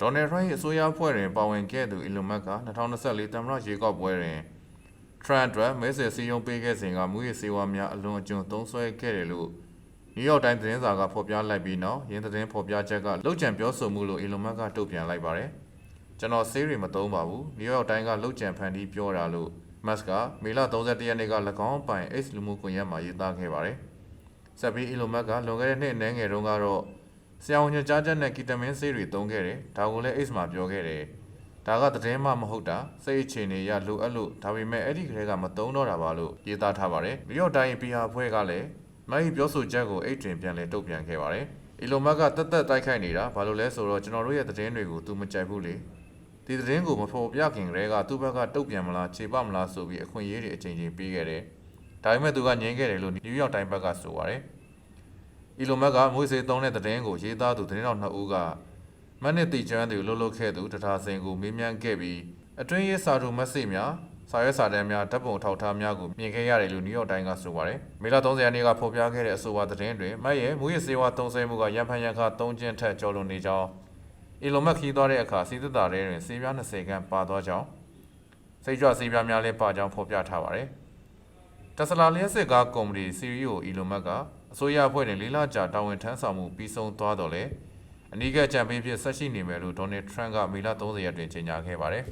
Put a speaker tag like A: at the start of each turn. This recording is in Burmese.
A: ဒေါ်နယ်ထရန့်၏အစိုးရအဖွဲ့တွင်ပါဝင်ခဲ့သူအီလွန်မက်က2024သမ္မတရွေးကောက်ပွဲတွင်ထရန့်အတွက်မဲဆွယ်စည်းရုံးပေးခဲ့စဉ်ကမူရစ်စေဝါများအလွန်အကျွံသုံးစွဲခဲ့တယ်လို့နယူးယောက်တိုင်းသတင်းစာကဖော်ပြလိုက်ပြီးနောက်ရင်းသတင်းဖော်ပြချက်ကလောက်ကျန်ပြောဆိုမှုလို့အီလွန်မက်ကတုံ့ပြန်လိုက်ပါတယ်ကျွန်တော်ဆေးတွေမသုံးပါဘူးနယူးယောက်တိုင်းကလောက်ကျန်ဖန်တီးပြောတာလို့မတ်ကမေလ31ရက်နေ့က၎င်းပိုင် X လူမှုကွန်ရက်မှာရေးသားခဲ့ပါတယ်ဆက်ပြီးအီလွန်မက်ကလွန်ခဲ့တဲ့နှစ်အနည်းငယ်တုန်းကတော့ ဆရာဝန်ညွှန်ကြားချက်နဲ့ကီတမင်းဆေးတွေသုံးခဲ့တယ်ဒါကိုလည်း X မှာပြောခဲ့တယ်ဒါကသတင်းမှမဟုတ်တာစိတ်အခြေအနေရလိုအပ်လို့ဒါပေမဲ့အဲ့ဒီကလေးကမသုံးတော့တာပါလို့ရေးသားထားပါတယ်မြို့ york တိုင်း PR ဖွဲ့ကလည်းမိုင်းပြောဆိုချက်ကိုအိတ်တွင်ပြန်လဲတုတ်ပြန်ခဲ့ပါတယ်အီလိုမတ်ကတက်တက်တိုက်ခိုက်နေတာဘာလို့လဲဆိုတော့ကျွန်တော်တို့ရဲ့သတင်းတွေကိုသူမကြိုက်ဘူးလေဒီသတင်းကိုမဖော်ပြခင်ကတည်းကသူ့ဘက်ကတုတ်ပြန်မလားခြေပမလားဆိုပြီးအခွင့်အရေးတွေအချိန်ချင်းပေးခဲ့တယ်ဒါပေမဲ့သူကငြင်းခဲ့တယ်လို့နယူးယောက်တိုင်းဘက်ကဆိုပါတယ် အီလိုမက်ကမွေးစေသုံးတဲ့သတင်းကိုရေးသားသူသတင်းတော်နှစ်ဦးကမနစ်တီကျွမ်းသူလှုပ်လှုပ်ခဲ့သူတထာစင်ကိုမေးမြန်းခဲ့ပြီးအတွင်းရေးစာတူမက်ဆေ့များစာရွက်စာတမ်းများဓာတ်ပုံထောက်ထားများကိုမြင်ခဲ့ရတယ်လို့နယူးယောက်တိုင်းကဆိုပါတယ်။မေလ30ရက်နေ့ကဖော်ပြခဲ့တဲ့အဆိုပါသတင်းတွင်မက်ရဲ့မွေးစေဝါသုံးစွဲမှုကရန်ဖန်ရန်ခါ၃ကျင်းထက်ကျော်လွန်နေကြောင်းအီလိုမက်ခီးသွားတဲ့အခါစီးသက်တာထဲတွင်စေပြား20ခန်းပါသွားကြောင်းစိတ်ကြွစေပြားများလည်းပါကြောင်းဖော်ပြထားပါတယ်။တက်စလာလျှက်စစ်ကားကုမ္ပဏီ CEO အီလွန်မတ်က အစိုးရအဖွဲ့နဲ့လေးလကြာတာဝန်ထမ်းဆောင်မှုပြီးဆုံးသွားတော့လေအနီးကပ်ကြံပေးဖြစ်ဆက်ရှိနေမယ်လို့ဒေါ်နယ်ထရန့်ကမေလ30ရက်တွင်ကြေညာခဲ့ပါတယ်